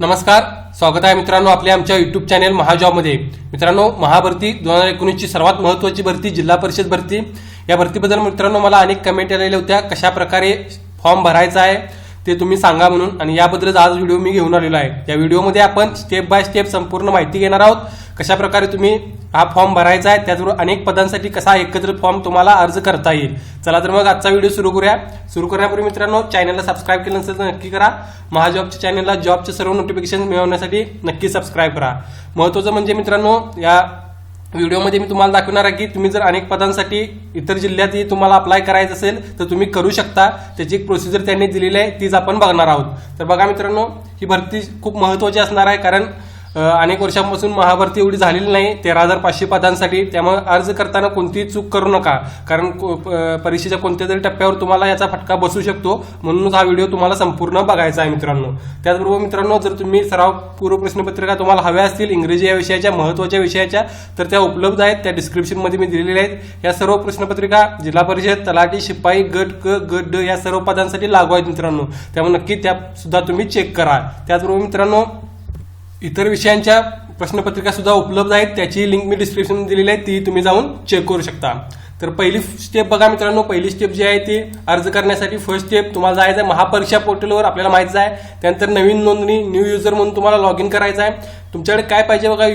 नमस्कार स्वागत आहे मित्रांनो आपल्या आमच्या युट्यूब चॅनेल महाजॉबमध्ये. मित्रांनो महाभरती दोन हजार एकोणीसची सर्वात महत्त्वाची भरती जिल्हा परिषद भरती. या भरतीबद्दल मित्रांनो मला अनेक कमेंट आलेल्या होत्या कशा प्रकारे फॉर्म भरायचा आहे ते तुम्ही सांगा म्हणून. आणि याबद्दलच आज व्हिडिओ मी घेऊन आलेलो आहे. या व्हिडिओमध्ये आपण स्टेप बाय स्टेप संपूर्ण माहिती घेणार आहोत. कशा प्रकारे तुम्ही हा फॉर्म भरायचा आहे त्याचबरोबर अनेक पदांसाठी कसा एकत्र फॉर्म तुम्हाला अर्ज करता येईल. चला तर मग आजचा व्हिडिओ सुरू करूया. सुरू करण्यापूर्वी मित्रांनो चॅनलला सबस्क्राईब केलं नसेल तर नक्की करा. महाजॉबच्या चॅनलला जॉबचे सर्व नोटिफिकेशन मिळवण्यासाठी नक्की सबस्क्राईब करा. महत्त्वाचं म्हणजे मित्रांनो या व्हिडिओमध्ये मी तुम्हाला दाखवणार आहे की तुम्ही जर अनेक पदांसाठी इतर जिल्ह्यातही तुम्हाला अप्लाय करायचं असेल तर तुम्ही करू शकता. त्याची एक प्रोसिजर त्यांनी दिलेली आहे तीच आपण बघणार आहोत. तर बघा मित्रांनो ही भरती खूप महत्त्वाची असणार आहे कारण अनेक वर्षांपासून महाभरती एवढी झालेली नाही. तेरा हजार पाचशे पदांसाठी त्यामुळे अर्ज करताना कोणतीही चूक करू नका. कारण को- परीक्षेच्या कोणत्या तरी टप्प्यावर तुम्हाला याचा फटका बसू शकतो. म्हणूनच हा व्हिडिओ तुम्हाला संपूर्ण बघायचा आहे मित्रांनो. त्याचबरोबर मित्रांनो जर तुम्ही सराव पूर्व प्रश्नपत्रिका तुम्हाला हव्या असतील इंग्रजी या विषयाच्या महत्त्वाच्या विषयाच्या तर त्या उपलब्ध आहेत. त्या डिस्क्रिप्शनमध्ये मी दिलेल्या आहेत. या सर्व प्रश्नपत्रिका जिल्हा परिषद तलाठी शिपाई गट क गट ड या सर्व पदांसाठी लागू आहेत मित्रांनो. त्यामुळे नक्की त्या सुद्धा तुम्ही चेक करा. त्याचबरोबर मित्रांनो इतर विषयांच्या प्रश्नपत्रिका सुद्धा उपलब्ध आहेत. त्याची लिंक मी डिस्क्रिप्शन दिलेली आहे. ती तुम्ही जाऊन चेक करू शकता. तर पहिली स्टेप बघा मित्रांनो. पहिली स्टेप जी आहे ती अर्ज करण्यासाठी फर्स्ट स्टेप तुम्हाला जायचं आहे महापरीक्षा पोर्टलवर आपल्याला माहिती आहे. त्यानंतर नवीन नोंदणी न्यू युजर म्हणून तुम्हाला लॉग इन करायचं आहे तुमच्याकडे काय पाहिजे बघा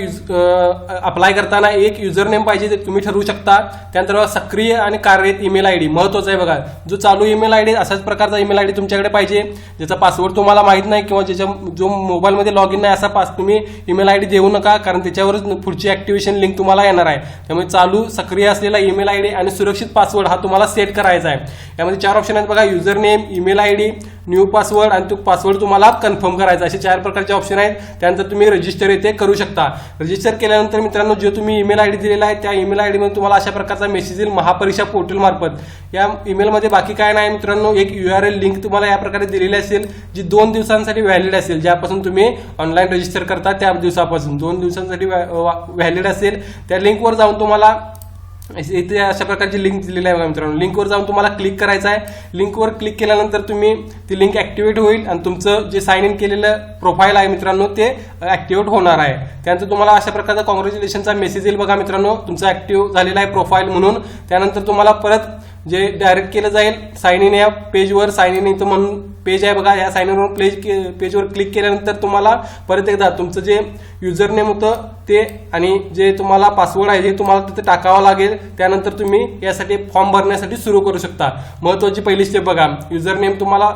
अप्लाय करताना एक युजर नेम पाहिजे ते तुम्ही ठरवू शकता. त्यानंतर बघा सक्रिय आणि कार्यरत ईमेल आय डी महत्त्वाचा आहे बघा. जो चालू ईमेल आय डी असाच प्रकारचा ईमेल आय डी तुमच्याकडे पाहिजे. ज्याचा पासवर्ड तुम्हाला माहीत नाही किंवा ज्याच्या जो मोबाईलमध्ये लॉग इन नाही असा पास तुम्ही ईमेल आय डी देऊ नका कारण त्याच्यावरच पुढची ऍक्टिव्हेशन लिंक तुम्हाला येणार आहे. त्यामुळे चालू सक्रिय असलेला ईमेल आय डी आणि सुरक्षित पासवर्ड हा तुम्हाला सेट करायचा आहे. यामध्ये चार ऑप्शन आहेत बघा user name email I D new password आणि तो पासवर्ड तुम्हाला कन्फर्म करायचा असे चार प्रकारचे ऑप्शन आहेत. त्यानंतर तुम्ही रजिस्टर येथे करू शकता. रजिस्टर केल्यानंतर मित्रांनो जो तुम्ही ईमेल आय डी दिलेला आहे त्या ईमेल आयमध्ये तुम्हाला अशा प्रकारचा मेसेज येईल महापरीक्षा पोर्टल मार्फत. या ईमेलमध्ये बाकी काय नाही मित्रांनो एक यू आर एल लिंक तुम्हाला या प्रकारे दिलेली असेल जी दोन दिवसांसाठी व्हॅलिड असेल ज्यापासून तुम्ही ऑनलाईन रजिस्टर करता त्या दिवसापासून. दोन दिवसांसाठी व्हॅलिड असेल. त्या लिंकवर जाऊन तुम्हाला इथे अशा प्रकारची लिंक दिलेली आहे बघा मित्रांनो. लिंकवर जाऊन तुम्हाला क्लिक करायचं आहे. लिंकवर क्लिक केल्यानंतर तुम्ही ती लिंक ऍक्टिव्हेट होईल आणि तुमचं जे साइन इन केलेलं प्रोफाईल आहे मित्रांनो ते ऍक्टिव्हेट होणार आहे. त्यानंतर तुम्हाला अशा प्रकारचा कॉंग्रॅच्युलेशनचा मेसेज येईल बघा मित्रांनो. तुमचं ऍक्टिव्ह झालेला आहे प्रोफाईल म्हणून. त्यानंतर तुम्हाला परत जे डायरेक्ट केलं जाईल साइन इन या पेजवर साइन इन इथं म्हणून पेज आहे बघा या साइन इनवर के पेजवर क्लिक केल्यानंतर तुम्हाला परत एकदा तुमचं जे युजर नेम होतं ते आणि जे तुम्हाला पासवर्ड आहे ते तुम्हाला तिथे टाकावं लागेल त्यानंतर तुम्ही यासाठी फॉर्म भरण्यासाठी सुरू करू शकता. महत्वाची पहिली स्टेप बघा युजर नेम तुम्हाला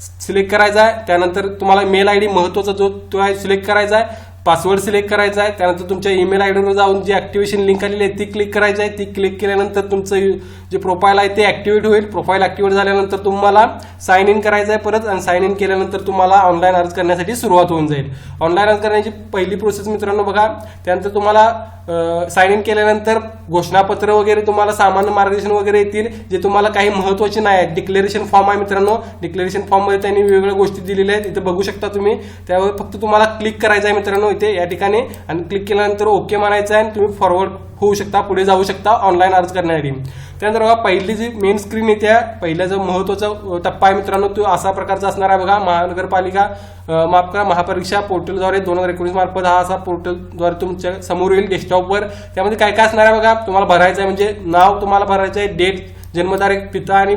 सिलेक्ट करायचा आहे त्यानंतर तुम्हाला मेल आय डी महत्त्वाचा जो तो आहे सिलेक्ट करायचा आहे. पासवर्ड सिलेक्ट करायचा आहे त्यानंतर तुमच्या ईमेल आय डीवर जाऊन जी ऍक्टिव्हेशन लिंक आलेली आहे ती क्लिक करायची आहे. ती क्लिक केल्यानंतर तुमचं जे प्रोफाईल आहे ते ऍक्टिव्हेट होईल. प्रोफाईल ऍक्टिव्हेट झाल्यानंतर तुम्हाला साइन इन करायचं आहे परत आणि साइन इन केल्यानंतर तुम्हाला ऑनलाईन अर्ज करण्यासाठी सुरुवात होऊन जाईल. ऑनलाईन अर्ज करण्याची पहिली प्रोसेस मित्रांनो बघा. त्यानंतर तुम्हाला साइन इन केल्यानंतर घोषणापत्र वगैरे तुम्हाला सामान्य मार्गदर्शन वगैरे येतील जे तुम्हाला काही महत्त्वाचे नाही आहेत. डिक्लेरेशन फॉर्म आहे मित्रांनो. डिक्लेरेशन फॉर्ममध्ये त्यांनी वेगवेगळ्या गोष्टी दिलेल्या आहेत. इथे बघू शकता तुम्ही. त्यावर फक्त तुम्हाला क्लिक करायचं आहे मित्रांनो. इथे या ठिकाणी. आणि क्लिक केल्यानंतर ओके मारायचं आहे आणि तुम्ही फॉरवर्ड होऊ शकता पुढे जाऊ शकता ऑनलाईन अर्ज करण्यासाठी. त्यानंतर बघा पहिली जी मेन स्क्रीन येते आहे, पहिला जो महत्त्वाचा टप्पा आहे मित्रांनो तो असा प्रकारचा असणार आहे बघा. महानगरपालिका माफ करा महापरीक्षा पोर्टलद्वारे दोन हजार एकोणीस मार्फत हा असा पोर्टलद्वारे तुमच्यासमोर येईल डेस्कटॉपवर त्यामध्ये काय काय असणार आहे बघा तुम्हाला भरायचं आहे म्हणजे नाव तुम्हाला भरायचं आहे डेट जन्मतारीख पिता आणि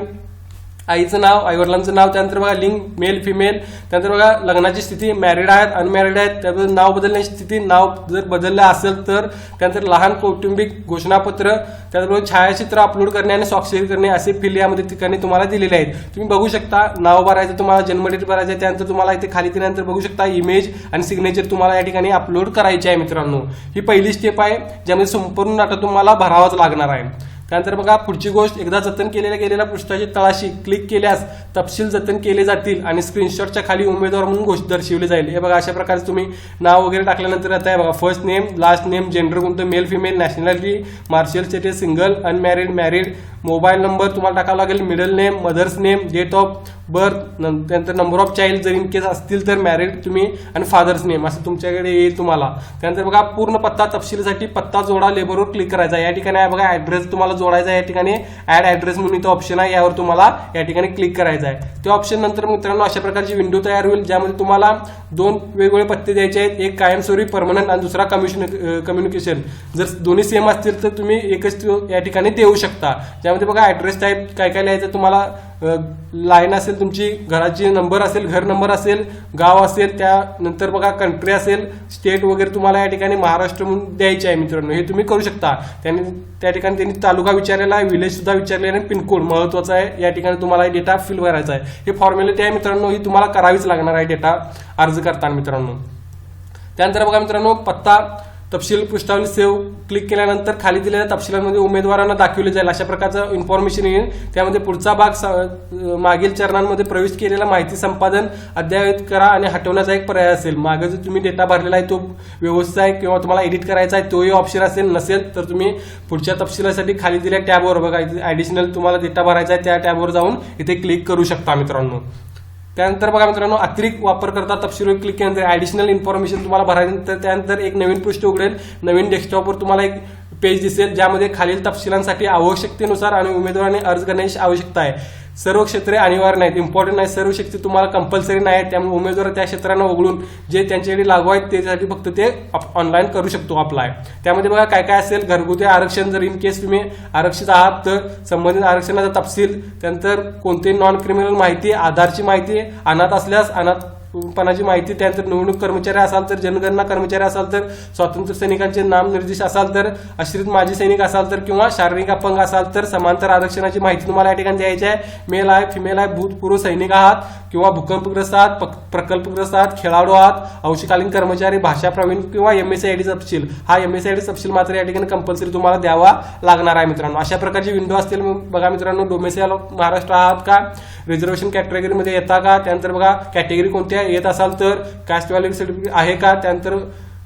आईचं नाव आईवडिलांचं नाव त्यानंतर बघा लिंग मेल फिमेल त्यानंतर बघा लग्नाची स्थिती मॅरिड आहेत अनमॅरिड आहेत. त्यानंतर नाव बदलण्याची स्थिती नाव जर बदललं असेल तर त्यानंतर लहान कौटुंबिक घोषणापत्र त्याचबरोबर छायाचित्र अपलोड करणे आणि स्वाक्षरी करणे असे फिल यामध्ये ठिकाणी तुम्हाला दिलेले आहेत. तुम्ही बघू शकता नाव भरायचं तुम्हाला जन्मडेट भरायचं आहे त्यानंतर तुम्हाला इथे खाली दिल्यानंतर बघू शकता इमेज आणि सिग्नेचर तुम्हाला या ठिकाणी अपलोड करायचे आहे मित्रांनो. ही पहिली स्टेप आहे ज्यामध्ये संपूर्ण डाटा तुम्हाला भरावाच लागणार आहे. त्यानंतर बघा पुढची गोष्ट एकदा जतन केलेल्या गेलेल्या पृष्ठाची तळाशी क्लिक केल्यास तपशील जतन केले जातील आणि स्क्रीनशॉटच्या खाली उमेदवार म्हणून गोष्ट दर्शवली जाईल. हे बघा अशा प्रकारे तुम्ही नाव वगैरे टाकल्यानंतर आता आहे बघा first name last name gender कोणतं male female nationality martial status single unmarried married mobile number तुम्हाला टाकावा लागेल middle name mother's name date of birth त्यानंतर नंबर ऑफ चाइल्ड जर इन केस असतील तर मॅरिड तुम्ही आणि फादर्स नेम असं तुमच्याकडे येईल तुम्हाला. त्यानंतर बघा पूर्ण पत्ता तपशीलसाठी पत्ता जोडा लेबरवर क्लिक करायचा. या ठिकाणी बघा ऍड्रेस तुम्हाला जोडायचा या ठिकाणी. ऍड ऍड्रेस म्हणून इथं ऑप्शन आहे. यावर तुम्हाला या ठिकाणी क्लिक करायचा आहे. त्या ऑप्शन नंतर मित्रांनो अशा प्रकारची विंडो तयार होईल ज्यामध्ये तुम्हाला दोन वेगवेगळे पत्ते द्यायचे आहेत. एक कायमस्वरूपी परमनंट आणि दुसरा कम्युशन कम्युनिकेशन जर दोन्ही सेम असतील तर तुम्ही एकच या ठिकाणी देऊ शकता. ज्यामध्ये बघा ऍड्रेस टाईप काय काय लिहायचं तुम्हाला लाईन असेल तुमची घराची नंबर असेल घर नंबर असेल गाव असेल त्यानंतर बघा कंट्री असेल स्टेट वगैरे तुम्हाला या ठिकाणी महाराष्ट्र म्हणून द्यायचे आहे मित्रांनो. हे तुम्ही करू शकता. त्यांनी त्या ठिकाणी त्यांनी तालुका विचारलेला आहे विलेज सुद्धा विचारलेला आहे आणि पिनकोड महत्त्वाचा आहे. या ठिकाणी तुम्हाला डेटा फिल करायचा आहे. हे फॉर्मॅलिटी आहे मित्रांनो ही तुम्हाला करावीच लागणार आहे डेटा अर्ज करताना मित्रांनो. त्यानंतर बघा मित्रांनो पत्ता तपशील पृष्ठावली सेव्ह क्लिक केल्यानंतर खाली दिलेल्या तपशिलांमध्ये उमेदवारांना दाखवले जाईल. अशा प्रकारचं इन्फॉर्मेशन येईल. त्यामध्ये पुढचा भाग मागील चरणांमध्ये प्रवेश केलेला माहिती संपादन अद्ययावत करा आणि हटवण्याचा एक पर्याय असेल. मागे जो तुम्ही डेटा भरलेला आहे तो व्यवस्थित आहे किंवा तुम्हाला एडिट करायचा आहे तोही ऑप्शन असेल. नसेल तर तुम्ही पुढच्या तपशिलासाठी खाली दिलेल्या टॅबवर बघा. ऍडिशनल तुम्हाला डेटा भरायचा आहे त्या टॅबवर जाऊन इथे क्लिक करू शकता मित्रांनो. त्यानंतर बघा मित्रांनो अतिरिक्त वापरकर्ता तपशीलवर क्लिक केल्यानंतर ऍडिशनल इन्फॉर्मेशन तुम्हाला भरायचं तर त्यानंतर एक नवीन पृष्ठ उघडेल. नवीन डेस्कटॉपवर तुम्हाला एक पेज दिसेल ज्यामध्ये खालील तपशिलांसाठी आवश्यकतेनुसार आणि उमेदवाराने अर्ज करण्याची आवश्यकता आहे. सर्व क्षेत्रे अनिवार्य नाहीत. इम्पॉर्टंट नाही सर्व क्षेत्रे तुम्हाला कंपल्सरी नाही आहेत त्यामुळे उमेदवार त्या क्षेत्रांना वगळून जे त्यांच्याकडे लागू आहेत त्याच्यासाठी फक्त ते ऑनलाईन करू शकतो अप्लाय त्यामध्ये बघा काय काय असेल. घरगुती आरक्षण जर इन केस तुम्ही आरक्षित आहात तर संबंधित आरक्षणाचा तपशील त्यानंतर कोणते नॉन क्रिमिनल माहिती आधारची माहिती अनाथ असल्यास अनाथ पणाची माहिती त्यानंतर निवडणूक कर्मचारी असाल तर जनगणना कर्मचारी असाल तर स्वातंत्र्य सैनिकांचे नाम निर्देश असाल तर आश्रित माजी सैनिक असाल तर किंवा शारीरिक अपंग असाल तर समांतर आरक्षणाची माहिती तुम्हाला या ठिकाणी द्यायची आहे. मेल आहे फिमेल आहे भूतपूर्व सैनिक आहात किंवा भूकंपग्रस्त आहात प्रकल्पग्रस्त आहात खेळाडू आहात अंशकालीन कर्मचारी भाषा प्रवीण किंवा एम एस आय डी तपशील. हा एम एस आय डी तपशील मात्र या ठिकाणी कंपल्सरी तुम्हाला द्यावा लागणार आहे मित्रांनो. अशा प्रकारची विंडो असतील बघा मित्रांनो डोमेसियल महाराष्ट्र आहात का? रिझर्वेशन कॅटेगरीमध्ये येता का? त्यानंतर बघा कॅटेगरी कोणत्या येत असाल तर कास्ट व्हॅल्यू सर्टिफिकेट आहे का? त्यानंतर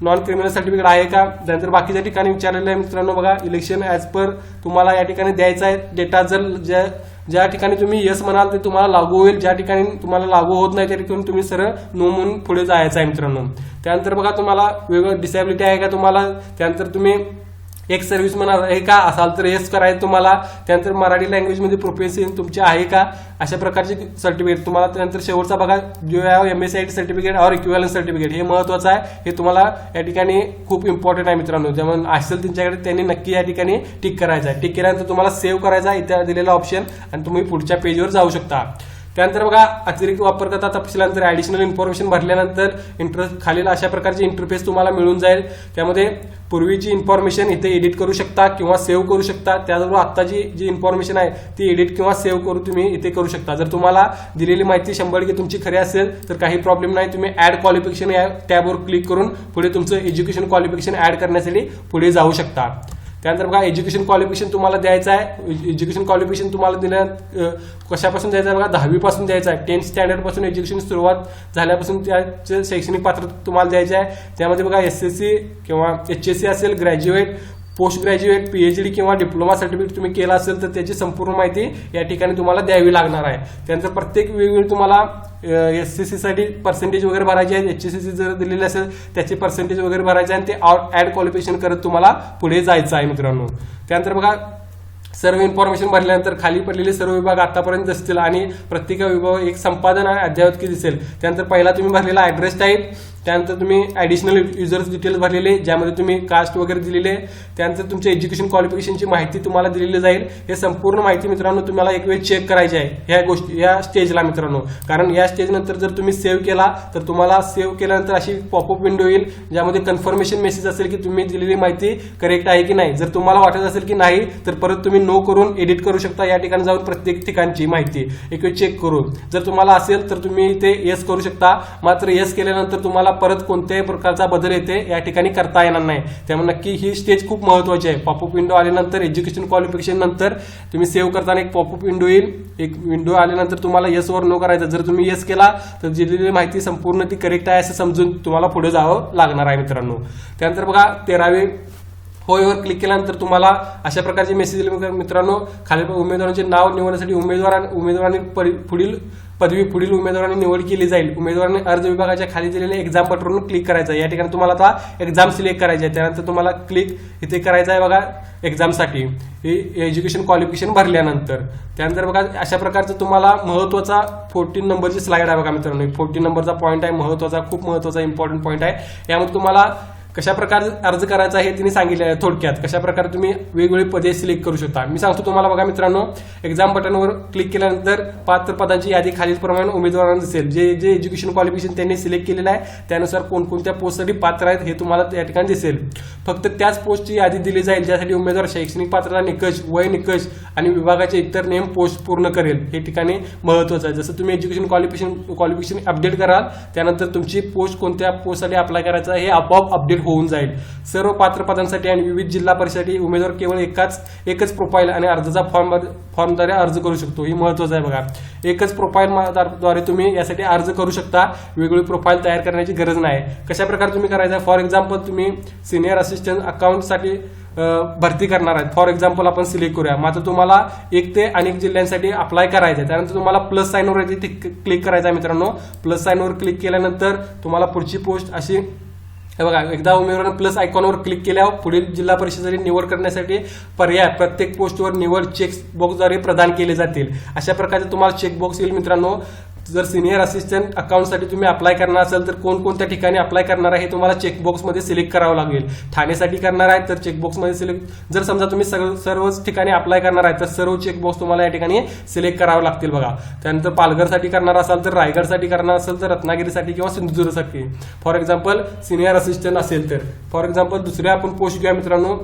नॉन क्रिमिनल सर्टिफिकेट आहे का? त्यानंतर बाकीच्या ठिकाणी विचारलेलं आहे मित्रांनो बघा इलेक्शन ॲज पर तुम्हाला या ठिकाणी द्यायचा आहे. डेटा जर ज्या ज्या ठिकाणी तुम्ही यस म्हणाल ते तुम्हाला लागू होईल. ज्या ठिकाणी तुम्हाला लागू होत नाही त्या ठिकाणी तुम्ही सरळ नो म्हणून पुढे जायचं आहे मित्रांनो. त्यानंतर बघा तुम्हाला वेगळं डिसेबिलिटी आहे का तुम्हाला? त्यानंतर तुम्ही एक सर्व्हिस म्हणा आहे का? असाल तर एस करायचं तुम्हाला. त्यानंतर मराठी लँग्वेजमध्ये प्रोफेसी तुमची आहे का? अशा प्रकारचे सर्टिफिकेट तुम्हाला त्यानंतर शेवटचा बघा जो आहे M S I T certificate और इक्विवलन्स सर्टिफिकेट हे महत्वाचं आहे. हे तुम्हाला या ठिकाणी खूप इम्पॉर्टंट आहे मित्रांनो. त्यामुळे असेल त्यांच्याकडे त्यांनी नक्की या ठिकाणी टिक करायचं आहे. टिक केल्यानंतर तुम्हाला सेव्ह करायचा आहे. इथे दिलेला ऑप्शन आणि तुम्ही पुढच्या पेजवर जाऊ शकता. त्यानंतर बघा अतिरिक्त वापरकर्ता तपशिलानंतर ऍडिशनल इन्फॉर्मेशन भरल्यानंतर इंटर खालील अशा प्रकारची इंटरफेस तुम्हाला मिळून जाईल. त्यामध्ये पूर्वीची इन्फॉर्मेशन इथे एडिट करू शकता किंवा सेव्ह करू शकता त्याचबरोबर आत्ताची जी इन्फॉर्मेशन आहे ती एडिट किंवा सेव्ह करून तुम्ही इथे करू शकता. जर तुम्हाला दिलेली माहिती शंभर टक्के तुमची खरी असेल तर काही प्रॉब्लेम नाही. तुम्ही ऍड क्वालिफिकेशन या टॅबवर क्लिक करून पुढे तुमचं एज्युकेशन क्वालिफिकेशन ऍड करण्यासाठी पुढे जाऊ शकता. त्यानंतर बघा एज्युकेशन क्वालिफिकेशन तुम्हाला द्यायचं आहे. एज्युकेशन क्वालिफिकेशन तुम्हाला दिल्या कशापासून द्यायचं आहे बघा? दहावीपासून द्यायचं आहे. टेन्थ स्टँडर्डपासून एज्युकेशन सुरुवात झाल्यापासून त्याचे शैक्षणिक पात्र तुम्हाला द्यायचं आहे. त्यामध्ये बघा एस एस सी किंवा एच एस सी असेल ग्रॅज्युएट पोस्ट ग्रॅज्युएट पीएचडी किंवा डिप्लोमा सर्टिफिकेट तुम्ही केला असेल तर त्याची संपूर्ण माहिती या ठिकाणी तुम्हाला द्यावी लागणार आहे. त्यानंतर प्रत्येक वेगवेगळी तुम्हाला एस सी साठी पर्सेंटेज वगैरे भरायचे आहे एच सी सी जर दिलेली असेल त्याचे पर्सेंटेज वगैरे भरायचे आहे आणि ते ऍड क्वालिफिकेशन करत तुम्हाला पुढे जायचं आहे मित्रांनो. त्यानंतर बघा सर्व इन्फॉर्मेशन भरल्यानंतर खाली पडलेले सर्व विभाग आतापर्यंत असतील आणि प्रत्येक विभाग एक संपादन आणि अद्यावत दिसेल. त्यानंतर पहिला तुम्ही भरलेला ऍड्रेस टाईप त्यानंतर तुम्ही ऍडिशनल युजर्स डिटेल्स भरलेले ज्यामध्ये तुम्ही कास्ट वगैरे दिलेले त्यानंतर तुमच्या एज्युकेशन क्वालिफिकेशनची माहिती तुम्हाला दिलेली जाईल. हे संपूर्ण माहिती मित्रांनो तुम्हाला एक वेळ चेक करायची आहे ह्या गोष्टी या स्टेजला मित्रांनो. कारण या स्टेजनंतर जर तुम्ही सेव्ह केला तर तुम्हाला सेव्ह केल्यानंतर अशी पॉपअप विंडो येईल ज्यामध्ये कन्फर्मेशन मेसेज असेल की तुम्ही दिलेली माहिती करेक्ट आहे की नाही. जर तुम्हाला वाटत असेल की नाही तर परत तुम्ही नो करून एडिट करू शकता. या ठिकाणी जाऊन प्रत्येक ठिकाणची माहिती एक वेळ चेक करून. जर तुम्हाला असेल तर तुम्ही ते येस करू शकता. मात्र येस केल्यानंतर तुम्हाला परत कोणत्याही प्रकारचा बदल येते या ठिकाणी करता येणार नाही. त्यामुळे नक्की ही स्टेज खूप महत्वाची आहे. पॉपअप विंडो आल्यानंतर एज्युकेशन क्वालिफिकेशन नंतर तुम्ही सेव्ह करताना एक पॉपअप विंडो येईल. एक विंडो आल्यानंतर तुम्हाला येस वर नो करायचं. जर तुम्ही येस केला तर दिलेली माहिती संपूर्ण ती करेक्ट आहे असं समजून तुम्हाला पुढे जावं लागणार आहे मित्रांनो. त्यानंतर बघा तेरावे होयवर क्लिक केल्यानंतर तुम्हाला अशा प्रकारचे मेसेज येईल. मित्रांनो खाली उमेदवारांचे नाव निवडण्यासाठी उमेदवार उमेदवारांनी पुढील पदवी पुढील उमेदवारांनी निवड केली जाईल. उमेदवारांनी अर्ज विभागाच्या खाली दिलेले एक्झाम बटनवरून क्लिक करायचं आहे. या ठिकाणी तुम्हाला आता एक्झाम सिलेक्ट करायची आहे. त्यानंतर तुम्हाला क्लिक इथे करायचं आहे बघा एक्झामसाठी एज्युकेशन क्वालिफिकेशन भरल्यानंतर. त्यानंतर बघा अशा प्रकारचं तुम्हाला महत्त्वाचा फोर्टीन नंबरची स्लाईड आहे बघा मित्रांनो. फोर्टीन नंबरचा पॉईंट आहे. महत्त्वाचा खूप महत्त्वाचा इम्पॉर्टंट पॉईंट आहे. यामध्ये तुम्हाला कशा प्रकारे अर्ज करायचा हे तिने सांगितले आहे थोडक्यात. कशा प्रकारे तुम्ही वेगवेगळी पदे सिलेक्ट करू शकता. मी सांगतो तुम्हाला बघा मित्रांनो एक्झाम बटनवर क्लिक केल्यानंतर पात्र पदांची यादी खालीलप्रमाणे उमेदवारांना दिसेल. जे जे एज्युकेशन क्वालिफिकेशन त्यांनी सिलेक्ट केलेलं आहे त्यानुसार कोणकोणत्या पोस्टसाठी पात्र आहेत हे तुम्हाला या ठिकाणी दिसेल. फक्त त्याच पोस्टची यादी दिली जाईल ज्यासाठी उमेदवार शैक्षणिक पात्रता निकष वय निकष आणि विभागाचे इतर नियम पोस्ट पूर्ण करेल. हे ठिकाणी महत्वाचं आहे. जसं तुम्ही एज्युकेशन क्वालिफिकेशन क्वालिफिकेशन अपडेट कराल त्यानंतर तुमची पोस्ट कोणत्या पोस्टसाठी अप्लाय करायचा आहे हे आपोआप अपडेट होऊन जाईल. सर्व पात्र पदांसाठी आणि विविध जिल्हा परिषदेसाठी उमेदवार केवळ एकाच एकच प्रोफाईल आणि अर्जाचा फॉर्म फॉर्मद्वारे अर्ज करू शकतो. ही महत्वाचं आहे बघा. एकच प्रोफाईल द्वारे तुम्ही यासाठी अर्ज करू शकता. वेगवेगळी प्रोफाईल तयार करण्याची गरज नाही. कशा प्रकारे तुम्ही करायचं फॉर एक्झाम्पल तुम्ही सिनियर असिस्टंट अकाउंटसाठी भरती करणार आहेत. फॉर एक्झाम्पल आपण सिलेक्ट करूया. मात्र तुम्हाला एक ते अनेक जिल्ह्यांसाठी अप्लाय करायचं आहे. त्यानंतर तुम्हाला प्लस साईनवर क्लिक करायचं आहे मित्रांनो. प्लस साईनवर क्लिक केल्यानंतर तुम्हाला पुढची पोस्ट अशी हे बघा एकदा उमेदवारांना प्लस आयकॉनवर क्लिक केल्यावर पुढील जिल्हा परिषदेची निवड करण्यासाठी पर्याय प्रत्येक पोस्टवर निवड चेक बॉक्सद्वारे प्रदान केले जातील. अशा प्रकारचे तुम्हाला चेक बॉक्स येईल मित्रांनो. जर सिनियर असिस्टंट अकाउंटसाठी तुम्ही अप्लाय करणार असाल तर कोणकोणत्या ठिकाणी अप्लाय करणार आहे हे तुम्हाला चेकबॉक्समध्ये सिलेक्ट करावं लागेल. ठाण्यासाठी करणार आहे तर चेकबॉक्समध्ये सिलेक्ट जर समजा तुम्ही सगळं सर्वच ठिकाणी अप्लाय करणार आहे तर सर्व चेकबॉक्स तुम्हाला या ठिकाणी सिलेक्ट करावं लागतील बघा. त्यानंतर पालघरसाठी करणार असाल तर रायगडसाठी करणार असेल तर रत्नागिरीसाठी किंवा सिंधुदुर्गसाठी. फॉर एक्झाम्पल सिनियर असिस्टंट असेल तर. फॉर एक्झाम्पल दुसऱ्या आपण पोस्ट घ्या मित्रांनो.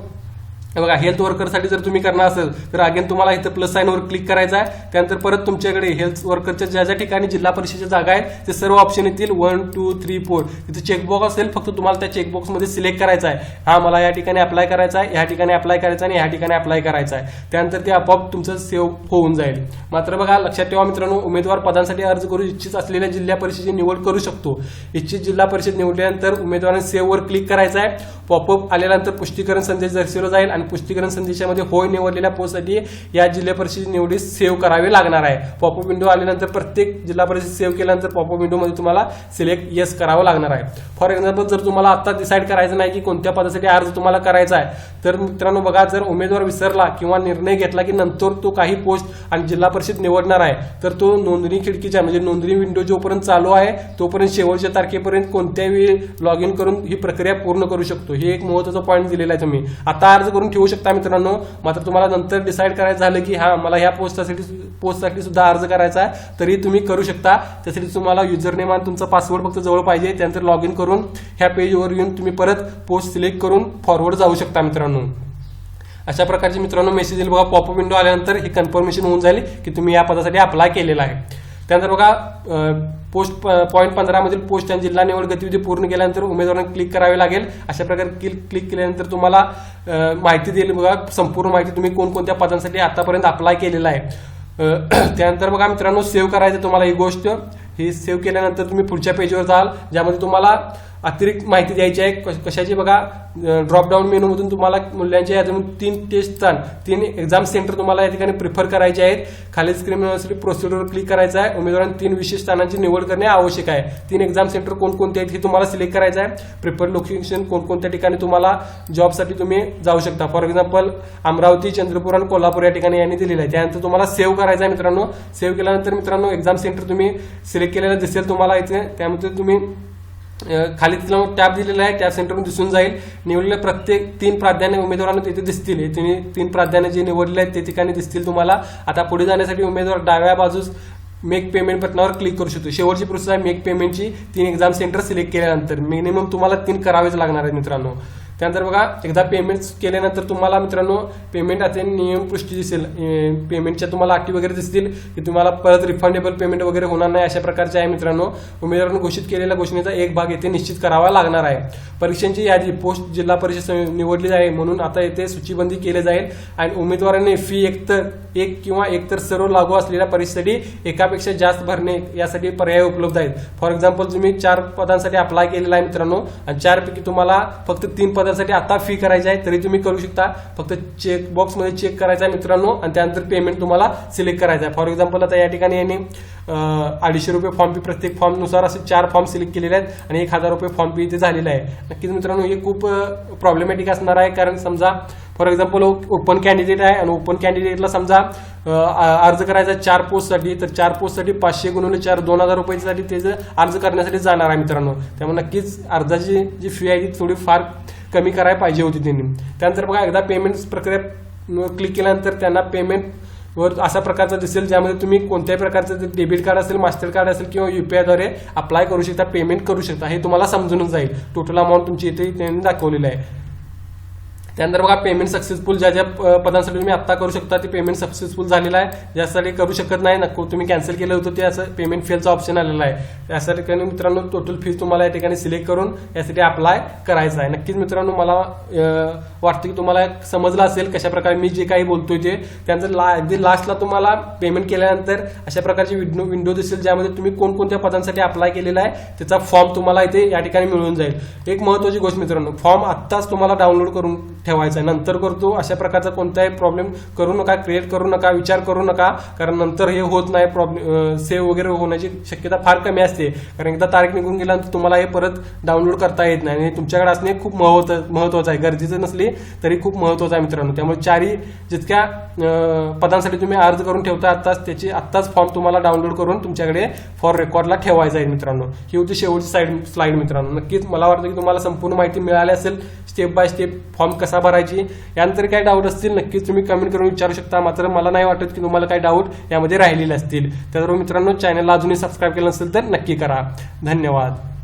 हे बघा हेल्थ वर्करसाठी जर तुम्ही करणार असेल तर अगेन तुम्हाला इथं प्लस साईनवर क्लिक करायचं आहे. त्यानंतर परत तुमच्याकडे हेल्थ वर्करच्या ज्या ज्या ठिकाणी जिल्हा परिषदेच्या जागा आहेत ते सर्व ऑप्शन येतील. वन टू थ्री फोर तिथे चेकबॉक्स असेल फक्त तुम्हाला त्या चेकबॉक्समध्ये सिलेक्ट करायचा आहे. हा मला या ठिकाणी अप्लाय करायचा आहे या ठिकाणी अप्लाय करायचा आणि या ठिकाणी अप्लाय करायचा आहे. त्यानंतर ते आपोआप तुमचं सेव्ह होऊन जाईल. मात्र बघा लक्षात ठेवा मित्रांनो उमेदवार पदांसाठी अर्ज करू इच्छित असलेल्या जिल्हा परिषदेची निवड करू शकतो. इच्छित जिल्हा परिषद निवडल्यानंतर उमेदवाराने सेव्हवर क्लिक करायचं आहे. पॉपअप आल्यानंतर पुष्टीकरण संदेश दर्शवला जाईल आणि पुष्टीकरण संदेशामध्ये होय निवडलेल्या पोस्टसाठी या जिल्हा परिषद निवडी सेव्ह करावे लागणार आहे. पॉपअप विंडो आल्यानंतर प्रत्येक जिल्हा परिषद सेव्ह केल्यानंतर पॉपअप विंडोमध्ये तुम्हाला सिलेक्ट येस करावं लागणार आहे. फॉर एक्झाम्पल जर तुम्हाला आता डिसाईड करायचं नाही की कोणत्या पदासाठी अर्ज तुम्हाला करायचा आहे तर मित्रांनो बघा जर उमेदवार विसरला किंवा निर्णय घेतला की नंतर तो काही पोस्ट आणि जिल्हा परिषद निवडणार आहे तर तो नोंदणी खिडकीच्या म्हणजे नोंदणी विंडो जोपर्यंत चालू आहे तोपर्यंत शेवटच्या तारखेपर्यंत कोणत्याही लॉग इन करून ही प्रक्रिया पूर्ण करू शकतो. हे एक महत्त्वाचा पॉईंट दिलेला आहे तुम्ही. आता अर्ज करून ठेवू शकता मित्रांनो. मात्र तुम्हाला नंतर डिसाईड करायचं झालं की हा मला ह्या पोस्टासाठी पोस्टसाठी सुद्धा अर्ज करायचा आहे. तरी तुम्ही करू शकता. त्यासाठी तुम्हाला युजर नेम आणि तुमचा पासवर्ड फक्त जवळ पाहिजे. त्यानंतर लॉग इन करून ह्या पेजवर येऊन तुम्ही परत पोस्ट सिलेक्ट करून फॉरवर्ड जाऊ शकता मित्रांनो. अशा प्रकारचे मित्रांनो मेसेज येईल बघा. पॉपअप विंडो आल्यानंतर हे कन्फर्मेशन होऊन जाईल की तुम्ही या पदासाठी अप्लाय केलेला आहे. त्यानंतर बघा पोस्ट पॉईंट पंधरामधील पोस्ट आणि जिल्हा निवड गतिविधी पूर्ण केल्यानंतर उमेदवारांना क्लिक करावे लागेल. अशा प्रकारे क्लिक क्लिक केल्यानंतर तुम्हाला माहिती दिली बघा संपूर्ण माहिती तुम्ही कोणकोणत्या पदांसाठी आतापर्यंत अप्लाय केलेला आहे. त्यानंतर बघा मित्रांनो सेव्ह करायचं तुम्हाला ही गोष्ट. ही सेव्ह केल्यानंतर तुम्ही पुढच्या पेजवर जाल ज्यामध्ये तुम्हाला अतिरिक्त माहिती द्यायची आहे. कशाची बघा ड्रॉपडाऊन मेनूमधून तुम्हाला मूल्यांच्या यादीमधून तीन टेस्ट स्थान तीन एक्झाम सेंटर तुम्हाला या ठिकाणी प्रिफर करायचे आहेत. खाली स्क्रीन प्रोसिजर प्रोसिजरवर क्लिक करायचं आहे. उमेदवारांनी तीन विशेष स्थानांची निवड करणे आवश्यक आहे. तीन एक्झाम सेंटर कोणकोणते आहेत हे तुम्हाला सिलेक्ट करायचं आहे. प्रिफर लोकेशन कोणकोणत्या ठिकाणी तुम्हाला जॉबसाठी तुम्ही जाऊ शकता. फॉर एक्झाम्पल अमरावती चंद्रपूर आणि कोल्हापूर या ठिकाणी यांनी दिलेलं आहे. त्यानंतर तुम्हाला सेव्ह करायचं आहे मित्रांनो. सेव्ह केल्यानंतर मित्रांनो एक्झाम सेंटर तुम्ही सिलेक्ट केलेलं दिसेल तुम्हाला इथे. त्यामध्ये तुम्ही खाली तिला टॅब दिलेला आहे टॅब सेंटरमध्ये दिसून जाईल. निवडलेल्या प्रत्येक तीन प्राधान्य उमेदवारांना तिथे दिसतील. हे तुम्ही तीन प्राधान्य जे निवडले आहेत ते ठिकाणी दिसतील तुम्हाला. आता पुढे जाण्यासाठी उमेदवार डाव्या बाजूस मेक पेमेंट बटनावर क्लिक करू शकतो. शेवटची प्रोसेस आहे मेक पेमेंटची तीन एक्झाम सेंटर सिलेक्ट केल्यानंतर मिनिमम तुम्हाला तीन करावेच लागणार आहेत मित्रांनो. त्यानंतर बघा एकदा पेमेंट केल्यानंतर तुम्हाला मित्रांनो पेमेंट आता नियम पुष्टी दिसेल. पेमेंटच्या तुम्हाला अटी वगैरे दिसतील की तुम्हाला परत रिफंडेबल पेमेंट वगैरे होणार नाही अशा प्रकारचे आहे मित्रांनो. उमेदवारांनी घोषित केलेल्या घोषणेचा एक भाग येथे निश्चित करावा लागणार आहे. परीक्षांची यादी पोस्ट जिल्हा परिषद निवडली जाईल म्हणून आता येथे सूचीबंदी केली जाईल. आणि उमेदवारांनी फी एकतर एक किंवा एकतर सर्व लागू असलेल्या परीक्षेसाठी एकापेक्षा जास्त भरणे यासाठी पर्याय उपलब्ध आहेत. फॉर एक्झाम्पल तुम्ही चार पदांसाठी अप्लाय केलेला आहे मित्रांनो. आणि चारपैकी तुम्हाला फक्त तीन पद पदासाठी आता फी करायची आहे तरी तुम्ही करू शकता. फक्त चेक बॉक्समध्ये चेक करायचा आहे मित्रांनो आणि त्यानंतर पेमेंट तुम्हाला सिलेक्ट करायचं आहे. फॉर एक्झाम्पल आता या ठिकाणी यांनी अडीचशे रुपये फॉर्म फी प्रत्येक फॉर्मनुसार असे चार फॉर्म सिलेक्ट केलेले आहेत आणि एक हजार रुपये फॉर्म फी इथे झालेला आहे. नक्कीच मित्रांनो हे खूप प्रॉब्लेमॅटिक असणार आहे. कारण समजा फॉर एक्झाम्पल ओपन कॅन्डिडेट आहे आणि ओपन कॅन्डिडेटला समजा अर्ज करायचा आहे चार पोस्टसाठी तर चार पोस्टसाठी पाचशे गुणवले चार दोन हजार रुपयासाठी त्याचं अर्ज करण्यासाठी जाणार आहे मित्रांनो. त्यामुळे नक्कीच अर्जाची जी फी आहे ती थोडी फार कमी करायला पाहिजे होती त्यांनी. त्यानंतर बघा एकदा पेमेंट प्रक्रिया क्लिक केल्यानंतर त्यांना पेमेंट वर अशा प्रकारचा दिसेल ज्यामध्ये तुम्ही कोणत्याही प्रकारचं डेबिट कार्ड असेल मास्टर कार्ड असेल किंवा युपीआयद्वारे अप्लाय करू शकता पेमेंट करू शकता हे तुम्हाला समजूनच जाईल. टोटल अमाऊंट तुमची इथे त्यांनी दाखवलेलं आहे. त्यानंतर बघा पेमेंट सक्सेसफुल ज्या ज्या पदांसाठी तुम्ही आत्ता करू शकता ते पेमेंट सक्सेसफुल झालेलं आहे. ज्यासाठी करू शकत नाही नको तुम्ही कॅन्सल केलं होतं ते असं पेमेंट फेलचा ऑप्शन आलेला आहे. या ठिकाणी मित्रांनो टोटल फीज तुम्हाला या ठिकाणी सिलेक्ट करून यासाठी अप्लाय करायचं आहे. नक्कीच मित्रांनो मला वाटतं की तुम्हाला समजलं असेल कशा प्रकारे मी जे काही बोलतोय ते. त्यानंतर ला अगदी लास्टला तुम्हाला पेमेंट केल्यानंतर अशा प्रकारची विंडो विंडो दिसेल ज्यामध्ये तुम्ही कोणकोणत्या पदांसाठी अप्लाय केलेला आहे त्याचा फॉर्म तुम्हाला इथे या ठिकाणी मिळून जाईल. एक महत्वाची गोष्ट मित्रांनो फॉर्म आत्ताच तुम्हाला डाउनलोड करून ठेवायचा आहे. नंतर करतो अशा प्रकारचा कोणताही प्रॉब्लेम करू नका क्रिएट करू नका विचार करू नका. कारण नंतर हे होत नाही प्रॉब्लेम सेव्ह वगैरे होण्याची शक्यता फार कमी असते. कारण एकदा तारीख निघून गेल्यानंतर तुम्हाला हे परत डाउनलोड करता येत नाही. आणि तुमच्याकडे असणे खूप महत्त्व महत्वाचं आहे. गरजेचं नसली तरी खूप महत्वाचं आहे मित्रांनो. त्यामुळे चारही जितक्या पदांसाठी तुम्ही अर्ज करून ठेवता आत्ताच त्याची आत्ताच फॉर्म तुम्हाला डाउनलोड करून तुमच्याकडे फॉर रेकॉर्डला ठेवायचा आहे मित्रांनो. ही होती शेवटची साईड स्लाईड मित्रांनो. नक्कीच मला वाटतं की तुम्हाला संपूर्ण माहिती मिळाली असेल. स्टेप बाय स्टेप फॉर्म कसा भरायची? यानंतर काही डाऊट असतील? नक्कीच तुम्ही कमेंट करून विचारू शकता. मात्र मला नाही वाटत की तुम्हाला काही डाऊट यामध्ये राहिलेले असतील. त्याबरोबर मित्रांनो चॅनलला अजूनही सबस्क्राईब केलं नसेल तर नक्की करा. धन्यवाद.